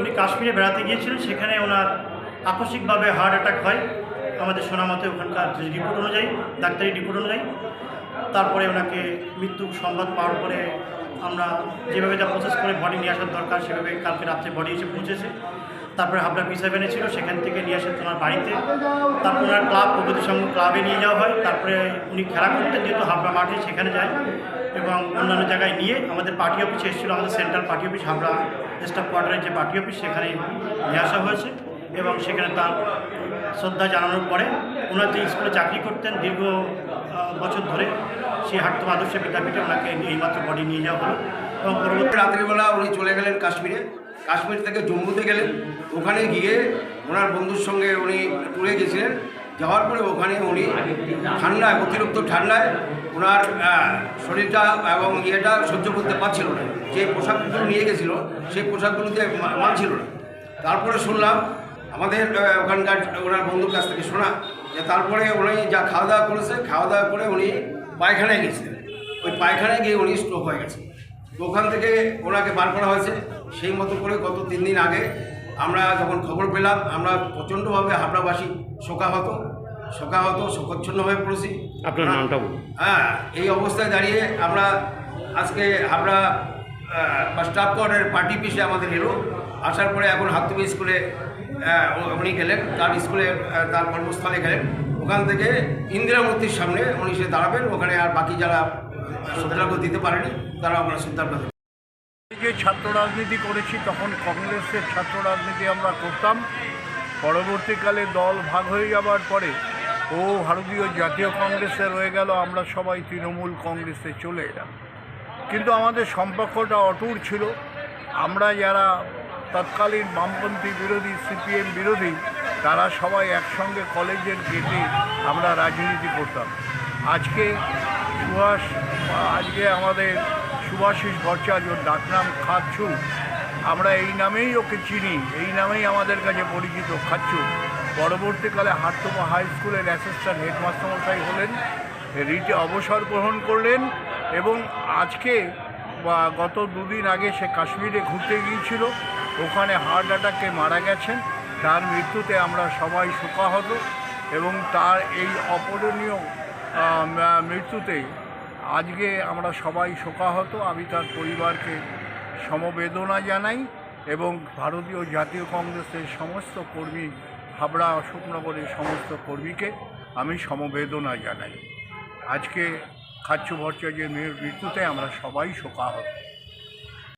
উনি কাশ্মীরে বেড়াতে গিয়েছিলেন, সেখানে ওনার আকস্মিকভাবে হার্ট অ্যাটাক হয়। আমাদের শোনামতে ওখানকার রিপোর্ট অনুযায়ী, ডাক্তারি রিপোর্ট অনুযায়ী, তারপরে ওনাকে মৃত্যুর সংবাদ পাওয়ার পরে আমরা যেভাবে যা প্রসেস করে বডি নিয়ে আসার দরকার, সেভাবে কালকে রাত্রে বডি এসে পৌঁছেছে। তারপরে হাবড়া পি সেভেনে ছিল, সেখান থেকে নিয়ে আসে তোমার বাড়িতে। তারপর ওনার ক্লাব প্রগতি সংঘ ক্লাবে নিয়ে যাওয়া হয়। তারপরে উনি খেলা করতেন, যেহেতু হাবড়া মাঠে সেখানে যায়। এবং অন্যান্য জায়গায় নিয়ে আমাদের পার্টি অফিসে এসেছিল, আমাদের central party office, Habra staff কোয়ার্টারের যে পার্টি অফিস, সেখানে নিয়ে আসা হয়েছে এবং সেখানে তার শ্রদ্ধা জানানোর পরে ওনার যে স্কুলে চাকরি করতেন দীর্ঘ বছর ধরে, সেই হাটতম আদর্শ বিদ্যাপীঠে ওনাকে এইমাত্র বডি নিয়ে যাওয়া হলো এবং পরবর্তী রাত্রিবেলা উনি চলে গেলেন কাশ্মীরে। কাশ্মীর থেকে জম্মুতে গেলেন। ওখানে গিয়ে ওনার বন্ধুর সঙ্গে উনি ট্যুরে গেছিলেন। যাওয়ার পরে ওখানে উনি ঠান্ডায়, অতিরিক্ত ঠান্ডায় ওনার শরীরটা এবং ইয়েটা সহ্য করতে পারছিল না। যে পোশাকগুলো নিয়ে গেছিল, সেই পোশাকগুলোতে মানছিল না। তারপরে শুনলাম আমাদের ওখানকার ওনার বন্ধুর কাছ থেকে শোনা যে তারপরে উনি যা খাওয়া দাওয়া করেছে খাওয়া দাওয়া করে উনি পায়খানায় গেছিলেন। ওই পায়খানায় গিয়ে উনি স্ট্রোক হয়ে গেছে। ওখান থেকে ওনাকে বার করা হয়েছে। সেই মতো করে গত তিন দিন আগে আমরা যখন খবর পেলাম আমরা প্রচণ্ডভাবে হাবড়াবাসী শোকাহত শোকাহত শোকচ্ছন্ন হয়ে পড়েছি। আপনার নামটা বলুন। হ্যাঁ এই অবস্থায় দাঁড়িয়ে আমরা আজকে হাবড়া স্টাফ কোয়ার্টারের পার্টি পিসে আমাদের এলো। আসার পরে এখন হাতুমি স্কুলে উনি গেলেন তার স্কুলে তার কর্মস্থলে গেলেন। ওখান থেকে ইন্দিরা মূর্তির সামনে উনি সে দাঁড়াবেন। ওখানে আর বাকি যারা শ্রদ্ধার্ঘ দিতে পারেনি তারা আমরা শ্রদ্ধার্ঘ। যে ছাত্র রাজনীতি করেছি, তখন কংগ্রেসের ছাত্র রাজনীতি আমরা করতাম। পরবর্তীকালে দল ভাগ হয়ে যাবার পরে, ও ভারতীয় জাতীয় কংগ্রেসে রয়ে গেল, আমরা সবাই তৃণমূল কংগ্রেসে চলে এলাম। কিন্তু আমাদের সম্পর্কটা অটুট ছিল। আমরা যারা তৎকালীন বামপন্থী বিরোধী, সিপিএম বিরোধী, তারা সবাই একসঙ্গে কলেজের গেটে আমরা রাজনীতি করতাম। আজকে সুভাষ, আজকে আমাদের সুভাষিস ভট্টাচার্য ডাকনাম খাচ্ছু। আমরা এই নামেই ওকে চিনি, এই নামেই আমাদের কাছে পরিচিত খাচ্ছু। পরবর্তীকালে হাটতমা হাই স্কুলের অ্যাসিস্ট্যান্ট হেডমাস্টার মশাই হলেন, রিটে অবসর গ্রহণ করলেন এবং আজকে বা গত দুদিন আগে সে কাশ্মীরে ঘুরতে গিয়েছিল। ওখানে হার্ট অ্যাটাকে মারা গেছেন। তার মৃত্যুতে আমরা সবাই শোকাহত এবং তার এই অপরণীয় মৃত্যুতে আজকে আমরা সবাই শোকাহত। আমি তার পরিবারকে সমবেদনা জানাই এবং ভারতীয় জাতীয় কংগ্রেসের সমস্ত কর্মী, হাবড়া অশোকনগরের সমস্ত কর্মীকে আমি সমবেদনা জানাই। আজকে খাচ্ছু ভট্টাচার্যের মৃত্যুতে আমরা সবাই শোকাহত।